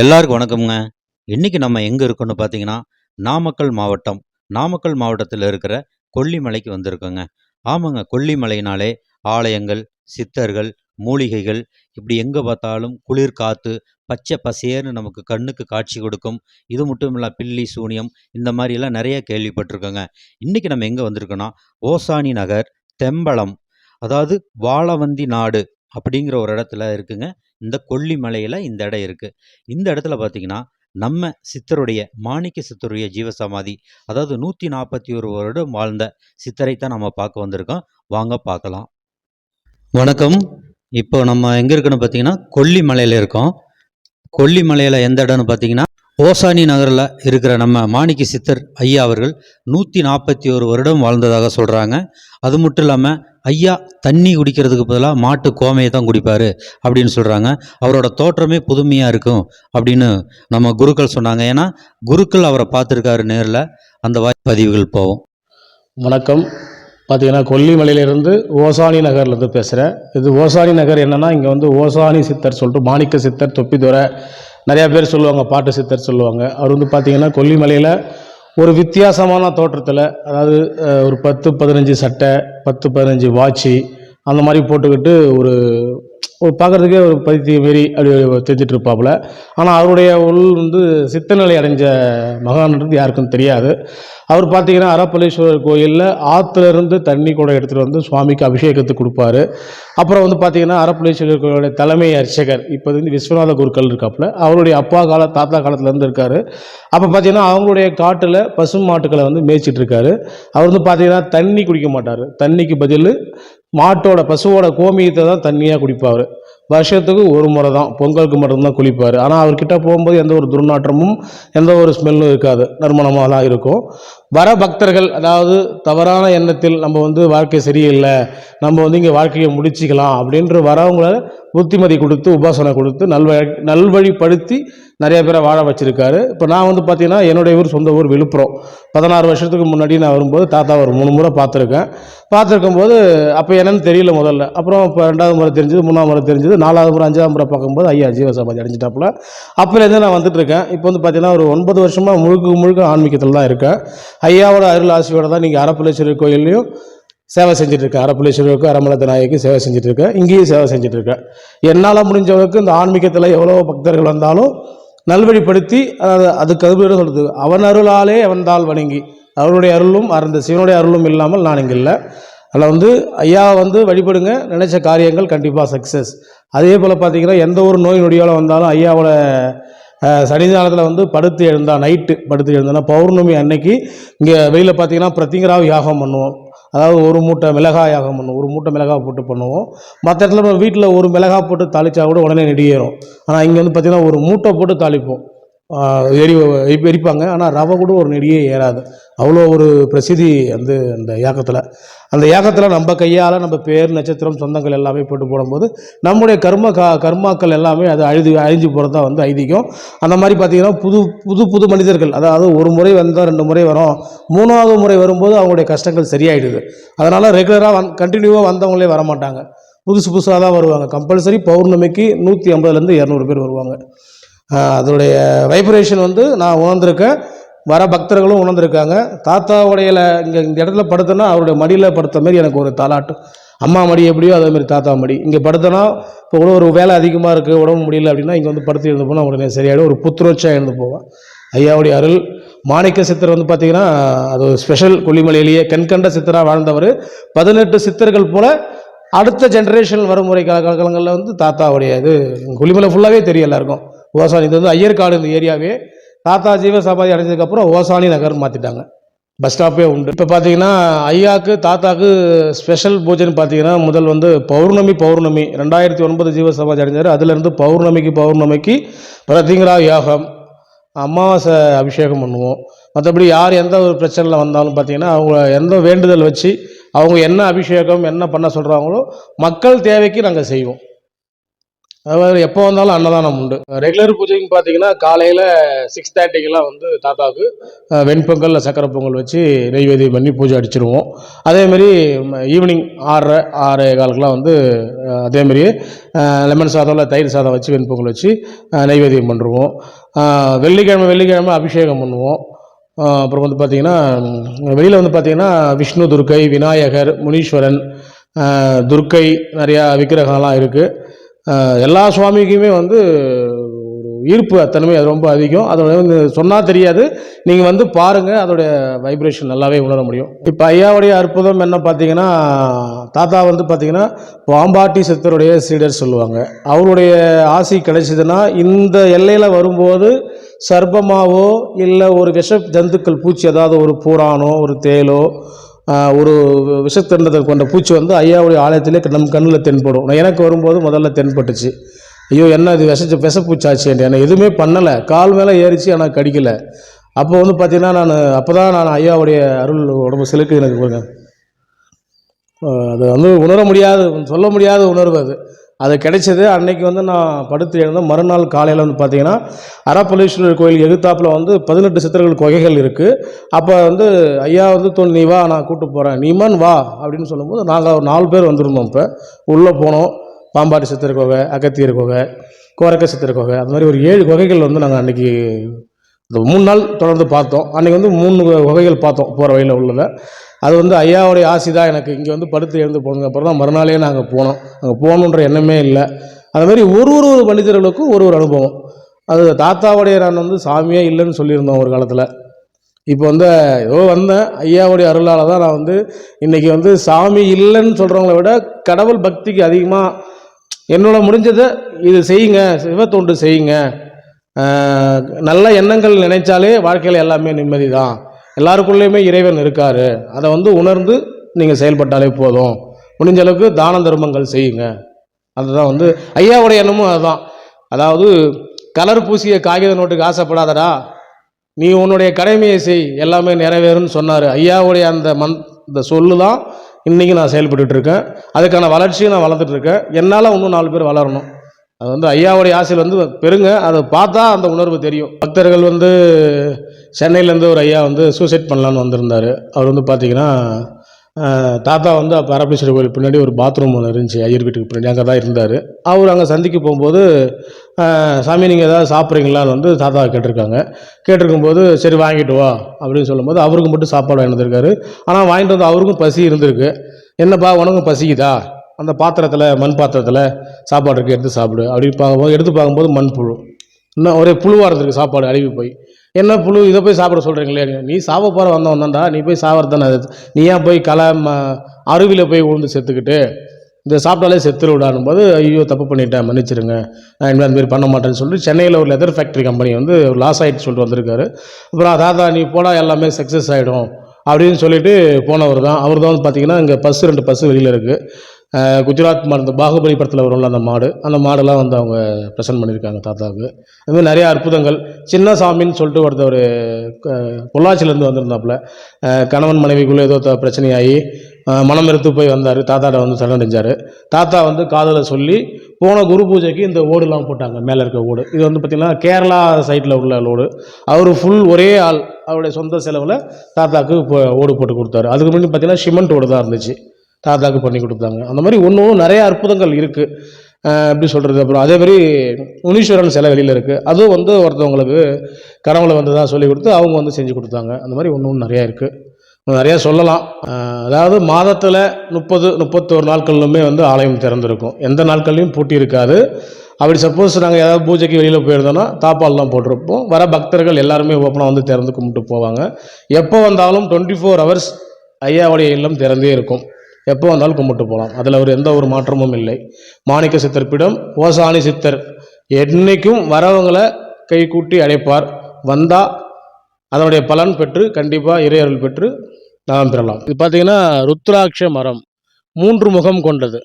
எல்லாருக்கும் வணக்கம்ங்க. இன்னைக்கு நம்ம எங்கே இருக்கோம்னு பார்த்தீங்கன்னா நாமக்கல் மாவட்டம். நாமக்கல் மாவட்டத்தில் இருக்கிற கொல்லிமலைக்கு வந்திருக்கோங்க. ஆமாங்க கொல்லிமலைனாலே ஆலயங்கள் சித்தர்கள் மூலிகைகள் இப்படி எங்கே பார்த்தாலும் குளிர் காற்று பச்சை பசேர்னு நமக்கு கண்ணுக்கு காட்சி கொடுக்கும். இது மட்டும் இல்லை பில்லி சூனியம் இந்த மாதிரியெல்லாம் நிறைய கேள்விப்பட்டிருக்கோங்க. இன்றைக்கி நம்ம எங்கே வந்திருக்கோன்னா ஓசானி நகர் தெம்பலம் அதாவது வாழவந்தி நாடு அப்படிங்கிற ஒரு இடத்துல இருக்குங்க. இந்த கொல்லிமலையில் இந்த இடம் இருக்குது இந்த இடத்துல பார்த்தீங்கன்னா நம்ம சித்தருடைய மாணிக்க சித்தருடைய ஜீவசமாதி அதாவது நூற்றி நாற்பத்தி ஒரு வருடம் வாழ்ந்த சித்தரை தான் நம்ம பார்க்க வந்திருக்கோம். வாங்க பார்க்கலாம். வணக்கம். இப்போ நம்ம எங்கே இருக்குன்னு பார்த்தீங்கன்னா கொல்லிமலையில் இருக்கோம். கொல்லிமலையில் எந்த இடம்னு பார்த்தீங்கன்னா ஓசானி நகரில் இருக்கிற நம்ம மாணிக்க சித்தர் ஐயா அவர்கள் நூற்றி நாற்பத்தி ஒரு வருடம் வாழ்ந்ததாக சொல்கிறாங்க அது மட்டும் இல்லாமல் ஐயா தண்ணி குடிக்கிறதுக்கு பதிலாக மாட்டு கோமையை தான் குடிப்பார் அப்படின்னு சொல்கிறாங்க அவரோட தோற்றமே புதுமையாக இருக்கும் அப்படின்னு நம்ம குருக்கள் சொன்னாங்க. ஏன்னா குருக்கள் அவரை பார்த்துருக்காரு நேரில். அந்த வாய் பதிவுகள் போகும் வணக்கம். பார்த்தீங்கன்னா கொல்லிமலையிலேருந்து ஓசானி நகர்லேருந்து பேசுகிறேன் இது ஓசானி நகர் என்னென்னா இங்கே வந்து ஓசானி சித்தர் சொல்லிட்டு மாணிக்க சித்தர் தொப்பிதுரை நிறையா பேர் சொல்லுவாங்க பாட்டு சித்தர் சொல்லுவாங்க. அவர் வந்து பார்த்தீங்கன்னா கொல்லிமலையில் ஒரு வித்தியாசமான தோற்றத்தில் அதாவது ஒரு பத்து பதினஞ்சு சட்டை பத்து பதினஞ்சு வாட்சி அந்த மாதிரி போட்டுக்கிட்டு ஒரு பார்க்குறதுக்கே ஒரு பைத்திய மாரி அப்படி தெரிஞ்சிட்டு இருப்பாப்புல ஆனால் அவருடைய உள் வந்து சித்தநிலை அடைஞ்ச மகான்ன்றது யாருக்கும் தெரியாது. அவர் பார்த்தீங்கன்னா அறப்பளீஸ்வரர் கோயிலில் ஆற்றுல இருந்து தண்ணி கூட எடுத்துகிட்டு வந்து சுவாமிக்கு அபிஷேகத்துக்கு கொடுப்பாரு. அப்புறம் வந்து பார்த்தீங்கன்னா அறப்பளீஸ்வரர் கோயிலுடைய தலைமை அர்ச்சகர் இப்போ வந்து விஸ்வநாத குருக்கள் இருக்காப்புல அவருடைய அப்பா கால தாத்தா காலத்துலேருந்து இருக்காரு. அப்போ பார்த்தீங்கன்னா அவங்களுடைய காட்டில் பசு மாட்டுக்களை வந்து மேய்ச்சிட்டு இருக்காரு அவர் வந்து பார்த்தீங்கன்னா தண்ணி குடிக்க மாட்டார். தண்ணிக்கு பதில் மாட்டோட பசுவோட கோமியத்தை தான் தண்ணியாக குடிப்பார். வருஷத்துக்கு ஒரு முறை தான் பொங்கலுக்கு மட்டும்தான் குளிப்பார். ஆனால் அவர்கிட்ட போகும்போது எந்த ஒரு துர்நாற்றமும் எந்த ஒரு ஸ்மெல்லும் இருக்காது. நறுமணமாக தான் இருக்கும். வர பக்தர்கள் அதாவது தவறான எண்ணத்தில் நம்ம வந்து வாழ்க்கை சரியில்லை நம்ம வந்து இங்கே வாழ்க்கையை முடிச்சிக்கலாம் அப்படின்ற வரவங்கள புத்திமதி கொடுத்து உபாசனை கொடுத்து நல்வழி நல்வழிப்படுத்தி நிறைய பேரை வாழ வச்சுருக்காரு. இப்போ நான் வந்து பார்த்தீங்கன்னா என்னுடைய ஊர் சொந்த ஊர் விழுப்புரம். பதினாறு வருஷத்துக்கு முன்னாடி நான் வரும்போது தாத்தா ஒரு மூணு முறை பார்த்துருக்கேன் பார்த்துருக்கும் போது அப்போ என்னென்னு தெரியல முதல்ல. அப்புறம் இப்போ ரெண்டாவது முறை தெரிஞ்சது மூணாவது முறை தெரிஞ்சது நாலாவது முறை அஞ்சாவது முறை பார்க்கும்போது ஐயா ஜீவசமாதி அடைஞ்சிட்டாப்புல அப்போலேருந்து நான் வந்துட்டு இருக்கேன். இப்போ வந்து பார்த்தீங்கன்னா ஒரு ஒன்பது வருஷமாக முழுக்க முழுக்க ஆன்மீகத்தில் தான் இருக்கேன். ஐயாவோட அருள் ஆசியோட தான் நீங்கள் அரப்பளேஸ்வரர் கோயில்லையும் சேவை செஞ்சுட்ருக்கேன் இருக்கேன் அரப்பளேஸ்வரருக்கு நாயக்கு சேவை செஞ்சுட்ருக்கேன் இங்கேயும் சேவை செஞ்சுட்ருக்கேன் என்னால் முடிஞ்ச அளவுக்கு இந்த ஆன்மீகத்தில் எவ்வளோ பக்தர்கள் வந்தாலும் நல்வழிப்படுத்தி அதாவது அதுக்கு அது சொல்கிறது அவன் அருளாலே அவன்தால் வணங்கி அவருடைய அருளும் அருந்த சிவனுடைய அருளும் இல்லாமல் நான் இங்கே இல்லை. அதில் வந்து ஐயா வந்து வழிபடுங்க நினைச்ச காரியங்கள் கண்டிப்பாக சக்ஸஸ் அதே போல் பார்த்தீங்கன்னா எந்த ஒரு நோய் நொடியால் வந்தாலும் ஐயாவோட சனி காலத்தில் வந்து படுத்து எழுந்தா நைட்டு படுத்து எழுந்தனா பௌர்ணமி அன்னைக்கு இங்கே வெளியில் பார்த்தீங்கன்னா பிரத்திங்கராக யாகம் பண்ணுவோம். அதாவது ஒரு மூட்டை மிளகாய் யாகம் பண்ணுவோம். ஒரு மூட்டை மிளகாய் போட்டு பண்ணுவோம். மற்ற இடத்துல நம்ம வீட்டில் ஒரு மிளகாய் போட்டு தாளித்தா கூட உடனே நெடியேறும். ஆனால் இங்கே வந்து பார்த்திங்கன்னா ஒரு மூட்டை போட்டு தாளிப்போம். எரி எரி- எரிப்பாங்க. ஆனால் ரவை கூட ஒரு நெடியே ஏறாது. அவ்வளோ ஒரு பிரசித்தி வந்து அந்த ஏக்கத்தில். அந்த யாகத்தில் நம்ம கையால் நம்ம பேர் நட்சத்திரம் சொந்தங்கள் எல்லாமே போட்டு போடும்போது நம்முடைய கர்ம கா கர்மாக்கள் எல்லாமே அது அழுது அழிஞ்சு போகிறது தான் வந்து ஐதீகம். அந்த மாதிரி பார்த்தீங்கன்னா புது புது புது மனிதர்கள் அதாவது ஒரு முறை வந்தால் ரெண்டு முறை வரும். மூணாவது முறை வரும்போது அவங்களுடைய கஷ்டங்கள் சரியாயிடுது. அதனால் ரெகுலராக வந் கண்டினியூவாக வந்தவங்களே வர மாட்டாங்க புதுசு புதுசாக தான் வருவாங்க. கம்பல்சரி பௌர்ணமிக்கு நூற்றி ஐம்பதுலேருந்து இரநூறு பேர் வருவாங்க. அதனுடைய வைப்ரேஷன் வந்து நான் உணர்ந்திருக்கேன். வர பக்தர்களும் உணர்ந்திருக்காங்க. தாத்தாவுடைய இங்கே இந்த இடத்துல படுத்தனா அவருடைய மடியில் படுத்த மாதிரி எனக்கு ஒரு தாலாட்டு. அம்மா மடி எப்படியோ அதே மாதிரி தாத்தா மடி. இங்கே படுத்தனா இப்போ கூட ஒரு வேலை அதிகமாக இருக்குது உடம்பு முடியல அப்படின்னா இங்கே வந்து படுத்து எழுந்து போனால் உடனே சரியாயிடும். ஒரு புத்துணர்ச்சியாக எழுந்து போவேன். ஐயாவுடைய அருள். மாணிக்க சித்தர் வந்து பார்த்தீங்கன்னா அது ஒரு ஸ்பெஷல் கொல்லிமலையிலேயே கண்கண்ட சித்தராக வாழ்ந்தவர். பதினெட்டு சித்தர்கள் போல அடுத்த ஜென்ரேஷன் வருமுறை கால காலங்களில் வந்து தாத்தாவுடைய இது கொல்லிமலை ஃபுல்லாகவே தெரியும் எல்லாருக்கும். ஓசானி. இது வந்து ஐயர்காடு இந்த ஏரியாவே. தாத்தா ஜீவ சமாதி அடைஞ்சதுக்கப்புறம் ஓசானி நகர் மாற்றிட்டாங்க பஸ் ஸ்டாப்பே உண்டு. இப்போ பார்த்தீங்கன்னா ஐயாக்கு தாத்தாக்கு ஸ்பெஷல் பூஜைன்னு பார்த்தீங்கன்னா முதல் வந்து பௌர்ணமி பௌர்ணமி. ரெண்டாயிரத்தி ஒன்பது ஜீவ சமாதி அடைஞ்சார். அதுலேருந்து பௌர்ணமிக்கு பௌர்ணமிக்கு பிரதிங்கரா யாகம் அமாவாசை அபிஷேகம் பண்ணுவோம். மற்றபடி யார் எந்த ஒரு பிரச்சனையில் வந்தாலும் பார்த்தீங்கன்னா அவங்க எந்த வேண்டுதல் வச்சு அவங்க என்ன அபிஷேகம் என்ன பண்ண சொல்கிறாங்களோ மக்கள் தேவைக்கு நாங்கள் செய்வோம். அதாவது எப்போ வந்தாலும் அன்னதானம் உண்டு. ரெகுலர் பூஜைக்கு பார்த்தீங்கன்னா காலையில் சிக்ஸ் தேர்ட்டிக்கெல்லாம் வந்து தாத்தாவுக்கு வெண்பொங்கல் சக்கரை பொங்கல் வச்சு நெய்வேதியம் பண்ணி பூஜை அடிச்சிருவோம். அதேமாரி ஈவினிங் ஆறரை ஆறே காலுக்கெலாம் வந்து அஹ், அதேமாரி லெமன் சாதம் இல்லை தயிர் சாதம் வச்சு வெண்பொங்கல் வச்சு நெய்வேதியம் பண்ணுருவோம் வெள்ளிக்கிழமை வெள்ளிக்கிழமை அபிஷேகம் பண்ணுவோம். அப்புறம் வந்து பார்த்திங்கன்னா வெளியில் வந்து பார்த்திங்கன்னா விஷ்ணு துர்க்கை விநாயகர் முனீஸ்வரன் துர்க்கை நிறையா விக்கிரகம்லாம் இருக்குது எல்லா சுவாமிக்குமே வந்து ஒரு ஈர்ப்பு அத்தனைமே அது ரொம்ப அதிகம். அதோட வந்து சொன்னால் தெரியாது. நீங்கள் வந்து பாருங்கள் அதோடைய வைப்ரேஷன் நல்லாவே உணர முடியும். இப்போ ஐயாவுடைய அற்புதம் என்ன பார்த்தீங்கன்னா தாத்தா வந்து பார்த்தீங்கன்னா பாம்பாட்டி சித்தருடைய சீடர் சொல்லுவாங்க. அவருடைய ஆசி கிடைச்சதுன்னா இந்த எல்லையில் வரும்போது சர்ப்பமாவோ இல்லை ஒரு விஷ ஜந்துக்கள் பூச்சி அதாவது ஒரு பூரானோ ஒரு தேலோ ஒரு விஷத்தண்டத்தை கொண்ட பூச்சி வந்து ஐயாவுடைய ஆலயத்திலே நம் கண்ணில் தென்படும். எனக்கு வரும்போது முதல்ல தென்பட்டுச்சு. ஐயோ என்ன இது? விஷ விஷப்பூச்சாச்சு என்ன எதுவுமே பண்ணலை. கால் மேலே ஏறிச்சு ஆனால் கடிக்கலை. அப்போ வந்து பார்த்தீங்கன்னா நான் அப்போ தான் நான் ஐயாவுடைய அருள் உடம்பு சிலுக்கு எனக்கு பாருங்க அது வந்து உணர முடியாத சொல்ல முடியாத உணர்வு அது. அது கிடைச்சது. அன்னைக்கு வந்து நான் படுத்து எழுந்தேன். மறுநாள் காலையில் வந்து பார்த்தீங்கன்னா அறப்பலீஸ்வரர் கோயில் எகுத்தாப்பில் வந்து பதினெட்டு சித்தர்கள் குகைகள் இருக்குது அப்போ வந்து ஐயா வந்து தோணு நீ வா நான் கூப்பிட்டு போகிறேன் நீமான் வா அப்படின்னு சொல்லும்போது நாங்கள் ஒரு நாலு பேர் வந்திருந்தோம் இப்போ. உள்ளே போனோம். பாம்பாட்டி சித்தர் குகை அகத்தியர் குகை கோரக்க சித்தர் குகை. அது மாதிரி ஒரு ஏழு குகைகள் வந்து நாங்கள் அன்றைக்கி இந்த மூணு நாள் தொடர்ந்து பார்த்தோம். அன்றைக்கி வந்து மூணு குகைகள் பார்த்தோம் போகிற வழியில் உள்ளதை. அது வந்து ஐயாவுடைய ஆசி தான் எனக்கு. இங்கே வந்து படுத்து எழுந்து போனதுக்கு அப்புறம் தான் மறுநாளே நாங்கள் போனோம். அங்கே போகணுன்ற எண்ணமே இல்லை. அது மாதிரி ஒரு ஒரு ஒரு மனிதர்களுக்கும் ஒரு ஒரு அனுபவம். அது தாத்தாவுடைய நான் வந்து சாமியே இல்லைன்னு சொல்லியிருந்தோம் ஒரு காலத்தில். இப்போ வந்து ஏதோ வந்தேன். ஐயாவுடைய அருளால் தான் நான் வந்து இன்றைக்கி வந்து சாமி இல்லைன்னு சொல்கிறவங்கள விட கடவுள் பக்திக்கு அதிகமாக என்னோட முடிஞ்சதை இது செய்யுங்க சிவத்தொண்டு செய்யுங்க. நல்ல எண்ணங்கள் நினைச்சாலே வாழ்க்கையில் எல்லாமே நிம்மதி தான் எல்லாருக்குள்ளேயுமே இறைவன் இருக்கார். அதை வந்து உணர்ந்து நீங்கள் செயல்பட்டாலே போதும். முடிஞ்ச அளவுக்கு தான தர்மங்கள் செய்யுங்க. அதுதான் வந்து ஐயாவுடைய எண்ணமும் அதுதான். அதாவது கலர் பூசிய காகித நோட்டுக்கு ஆசைப்படாதடா. நீ உன்னுடைய கடமையை செய். எல்லாமே நிறைவேறும்னு சொன்னார். ஐயாவுடைய அந்த மந் இந்த சொல்லு தான் இன்றைக்கி நான் செயல்பட்டு இருக்கேன் அதுக்கான வளர்ச்சியும் நான் வளர்ந்துட்டு இருக்கேன் என்னால் இன்னும் நாலு பேர் வளரணும். அது வந்து ஐயாவுடைய ஆசையில் வந்து பெருங்க அதை பார்த்தா அந்த உணர்வு தெரியும். பக்தர்கள் வந்து சென்னையிலேருந்து ஒரு ஐயா வந்து சூசைட் பண்ணலான்னு வந்திருந்தார். அவர் வந்து பார்த்தீங்கன்னா தாத்தா வந்து அப்போ அரபீஸ்வரர் கோயில் பின்னாடி ஒரு பாத்ரூம் ஒன்று இருந்துச்சு ஐயர் வீட்டுக்கு பின்னாடி. அங்கே தான் இருந்தார். அவர் அங்கே சந்திக்க போகும்போது சாமி நீங்கள் ஏதாவது சாப்பிட்றீங்களான்னு வந்து தாத்தா கேட்டிருக்காங்க. கேட்டிருக்கும்போது சரி வாங்கிட்டு வா. அப்படின்னு சொல்லும்போது அவருக்கு மட்டும் சாப்பாடு வாங்கிட்டு ஆனால் வாங்கிட்டு வந்து அவருக்கும் பசி இருந்திருக்கு. என்னப்பா உனக்கும் பசிக்குதா? அந்த பாத்திரத்தில் மண் பாத்திரத்தில் சாப்பாடு இருக்குது எடுத்து சாப்பிடு. அப்படி பார்க்கும்போது எடுத்து பார்க்கும்போது மண் புழு. இன்னும் ஒரே புழுவாக இருந்திருக்கு சாப்பாடு அழுகி போய். என்ன புழு இதை போய் சாப்பிட சொல்கிறீங்களே நீ சாவ போகிற வந்தவன் தான்டா. நீ போய் சாவறது தானே அது நீ ஏன் போய் களை ம அருவியில் போய் உழுந்து செத்துக்கிட்டு இந்த சாப்பிட்டாலே செத்துரு விடானும் போது ஐயோ தப்பு பண்ணிட்டேன் மன்னிச்சிருங்க. நான் இனிமேல் அந்த மாதிரி பண்ண மாட்டேன்னு சொல்லிட்டு சென்னையில் ஒரு லெதர் ஃபேக்ட்ரி கம்பெனி வந்து லாஸ் ஆகிட்டு சொல்லிட்டு வந்திருக்காரு. அப்புறம் தாத்தா நீ போடா எல்லாமே சக்ஸஸ் ஆகிடும் அப்படின்னு சொல்லிட்டு போனவர் தான். அவர் தான் வந்து பார்த்தீங்கன்னா இங்கே பஸ்ஸு ரெண்டு பஸ்ஸு வெளியில் இருக்குது குஜராத் மாடு இந்த பாகுபலி படத்தில் வரும்ல அந்த மாடு. அந்த மாடெல்லாம் வந்து அவங்க ப்ரெசென்ட் பண்ணியிருக்காங்க தாத்தாவுக்கு. அதுமாதிரி நிறைய அற்புதங்கள். சின்ன சாமின்னு சொல்லிட்டு ஒருத்தர் க- பொள்ளாச்சியிலேருந்து வந்திருந்தாப்புல. கணவன் மனைவிக்குள்ளே ஏதோ பிரச்சனையாகி மனம் எடுத்து போய் வந்தார். தாத்தாட்ட வந்து சரணடைஞ்சார் தாத்தா வந்து காதில் சொல்லி போன குரு பூஜைக்கு இந்த ஓடுலாம் போட்டாங்க மேலே இருக்க ஓடு. இது வந்து பார்த்திங்கன்னா கேரளா சைட்டில் உள்ள ஓடு. அவர் ஃபுல் ஒரே ஆள். அவருடைய சொந்த செலவில் தாத்தாக்கு இப்போ ஓடு போட்டு கொடுத்தாரு. அதுக்கு முன்னாடி பார்த்தீங்கன்னா சிமெண்ட் ஓடு தான் இருந்துச்சு. தாத்தாக்கு பண்ணி கொடுத்தாங்க. அந்த மாதிரி ஒன்று ஒன்று நிறைய அற்புதங்கள் இருக்குது எப்படி சொல்கிறது அப்புறம் அதே மாதிரி முனீஸ்வரன் சிலை வெளியில் இருக்குது அதுவும் வந்து ஒருத்தவங்களுக்கு கனவுல வந்து தான் சொல்லி கொடுத்து அவங்க வந்து செஞ்சு கொடுத்தாங்க. அந்த மாதிரி ஒன்று ஒன்று நிறையா இருக்குது நிறையா சொல்லலாம். அதாவது மாதத்தில் முப்பது முப்பத்தோரு நாட்கள்லுமே வந்து ஆலயம் திறந்திருக்கும். எந்த நாட்கள்லையும் பூட்டி இருக்காது. அப்படி சப்போஸ் நாங்கள் ஏதாவது பூஜைக்கு வெளியில் போயிருந்தோம்னா தாப்பால்லாம் போட்டிருப்போம். வர பக்தர்கள் எல்லாருமே ஓப்பனாக வந்து திறந்து கும்பிட்டு போவாங்க. எப்போ வந்தாலும் டுவெண்ட்டி ஃபோர் ஹவர்ஸ் ஐயாவுடைய இல்லம் திறந்தே இருக்கும். எப்போ வந்தாலும் கும்பிட்டு போகலாம். அதில் ஒரு எந்த ஒரு மாற்றமும் இல்லை. மாணிக்க சித்தர் பீடம் ஓசானி சித்தர் என்னைக்கும் வரவங்களை கை கூட்டி அழைப்பார். வந்தால் அதனுடைய பலன் பெற்று கண்டிப்பாக இறையருள் பெற்று நலம் பெறலாம். இது பார்த்தீங்கன்னா ருத்ராட்ச மரம். மூன்று முகம் கொண்டது.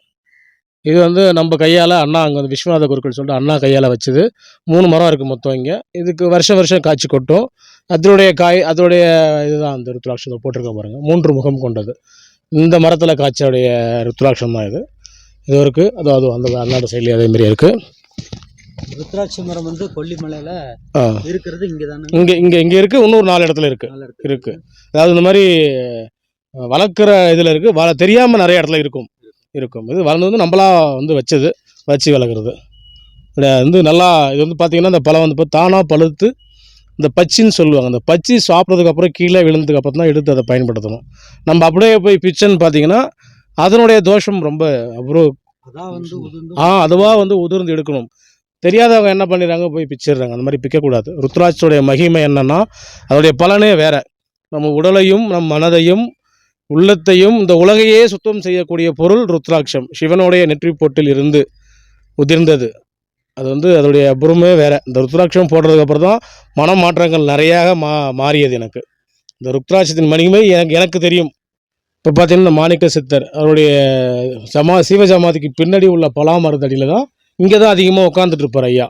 இது வந்து நம்ம கையால் அண்ணா அங்கே வந்து விஸ்வநாத குருக்கள் சொல்லிட்டு அண்ணா கையால் வச்சது. மூணு மரம் இருக்குது மொத்தம் இங்கே. இதுக்கு வருஷம் வருஷம் காய்ச்சி கொட்டும். அதனுடைய காய் அதனுடைய இதுதான் அந்த ருத்ராட்சத்தை போட்டிருக்க பாருங்கள் மூன்று முகம் கொண்டது. இந்த மரத்தில் காய்ச்சடைய ருத்ராட்சம் தான் இது. இது இருக்குது அதோ அது அந்த அண்ணாட சைட்லேயே அதே மாதிரி இருக்குது ருத்ராட்சி மரம் வந்து கொல்லிமலையில இருக்கிறது இங்கே தானே இங்கே இங்கே இங்கே இருக்குது இன்னொரு நாலு இடத்துல இருக்குது இருக்கு. அதாவது இந்த மாதிரி வளர்க்குற இதில் இருக்குது வள தெரியாமல் நிறைய இடத்துல இருக்கும். இருக்கும். இது வளர்ந்து வந்து நம்மளா வந்து வச்சது வச்சு வளர்க்குறது. வந்து நல்லா இது வந்து பார்த்திங்கன்னா இந்த பழம் வந்து இப்போ தானாக பழுத்து இந்த பச்சின்னு சொல்லுவாங்க. அந்த பச்சி சாப்பிட்றதுக்கு அப்புறம் கீழே விழுந்ததுக்கு அப்புறம் தான் எடுத்து அதை பயன்படுத்தணும். நம்ம அப்படியே போய் பிச்சைன்னு பார்த்தீங்கன்னா அதனுடைய தோஷம் ரொம்ப உதிர்ந்து ஆ அதுவாக வந்து உதிர்ந்து எடுக்கணும். தெரியாதவங்க என்ன பண்ணிடுறாங்க? போய் பிச்சிடுறாங்க. அந்த மாதிரி பிக்கக்கூடாது. ருத்ராட்சோடைய மகிமை என்னன்னா அதோடைய பலனே வேற. நம்ம உடலையும் நம் மனதையும் உள்ளத்தையும் இந்த உலகையே சுத்தம் செய்யக்கூடிய பொருள் ருத்ராட்சம். சிவனுடைய நெற்றி பொட்டில் இருந்து உதிர்ந்தது. அது வந்து அதோடைய அப்புறமே வேறு. இந்த ருத்ராட்சம் போடுறதுக்கப்புறம் தான் மன மாற்றங்கள் நிறையாக மா மாறியது எனக்கு. இந்த ருத்ராட்சத்தின் மகிமை எனக்கு எனக்கு தெரியும். இப்போ பார்த்தீங்கன்னா இந்த மாணிக்க சித்தர் அவருடைய சமா சிவ சமாதிக்கு பின்னாடி உள்ள பலாமரத்தடியில் தான் இங்கே தான் அதிகமாக உட்காந்துட்டு இருப்பார் ஐயா.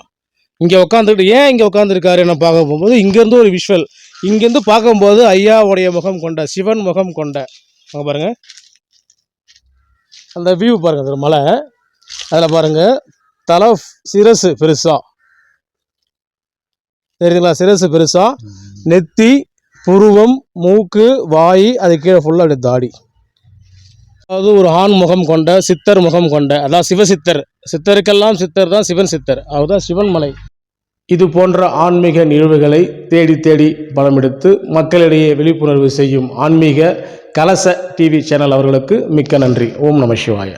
இங்கே உட்காந்துட்டு ஏன் இங்கே உட்காந்துருக்காரு என்ன பார்க்க போகும்போது இங்கேருந்து ஒரு விஷுவல் இங்கேருந்து பார்க்கும்போது ஐயாவுடைய முகம் கொண்ட சிவன் முகம் கொண்ட அங்கே பாருங்கள் அந்த வியூ பாருங்கள் அந்த மலை. அதில் பாருங்கள் தலை சிரசு பெருசா. தெரியுதுங்களா? சிரசு பெருசா. நெத்தி புருவம் மூக்கு வாய் அது கீழே ஃபுல்லாக அப்படியே தாடி. அதாவது ஒரு ஆண் முகம் கொண்ட சித்தர் முகம் கொண்ட அதான் சிவசித்தர். சித்தருக்கெல்லாம் சித்தர் தான் சிவன் சித்தர். அவர்தான் சிவன் மலை. இது போன்ற ஆன்மீக நிகழ்வுகளை தேடி தேடி பலமெடுத்து மக்களிடையே விழிப்புணர்வு செய்யும் ஆன்மீக கலச டிவி சேனல் அவர்களுக்கு மிக்க நன்றி. ஓம் நம சிவாய.